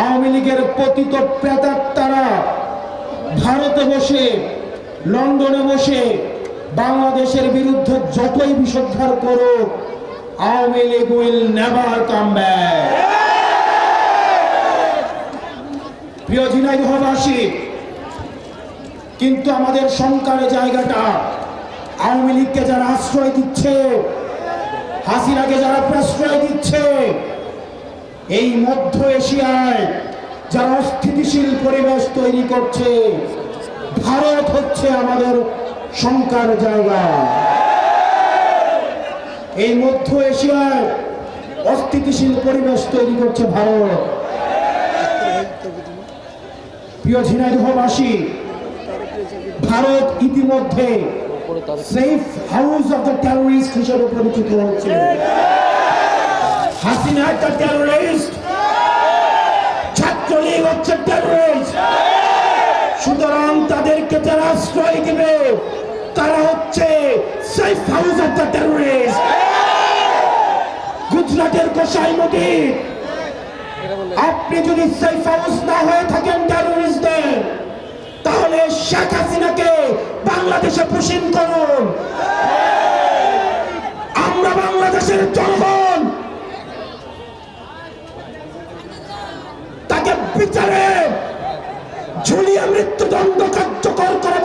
আওয়ামী লীগের পতিত প্রেতাত্মারা ভারতে বসে, লন্ডনে বসে, বাংলাদেশের বিরুদ্ধে যতই বিষোদ্ধার করুক, Awami League will never come back প্রিয় ঝিনাইদহবাসী, কিন্তু আমাদের শঙ্কার জায়গাটা আওয়ামী লীগকে যারা আশ্রয় দিচ্ছে, হাসিনাকে যারা প্রশ্রয় দিচ্ছে এই মধ্য এশিয়ায় যারা অস্থিতিশীল পরিবেশ তৈরি করছে, ভারত হচ্ছে আমাদের শঙ্কার জায়গা। এই মধ্য এশিয়ায় অস্থিতিশীল পরিবেশ তৈরি করছে ভারত। প্রিয় ঝিনাইদহবাসী, ভারত ইতিমধ্যে safe house of the terrorist হিসেবে পরিচিত হচ্ছে। হাসিনা একটা টেরোরিস্ট ছাত্রলীগ হচ্ছে টেরোরিস্ট সুতরাং তাদেরকে যারা আশ্রয় দেবে, তারা হচ্ছে safe house of the terrorist গুজরাটের কোষাই মোদী আপনি যদি সেফ হাউস না হয়ে থাকেন টেরোরিস্টদের তাহলে শেখ হাসিনাকে বাংলাদেশে পুষিন করুন। বিচারে ঝুলিয়ে মৃত্যুদণ্ড কার্যকর করে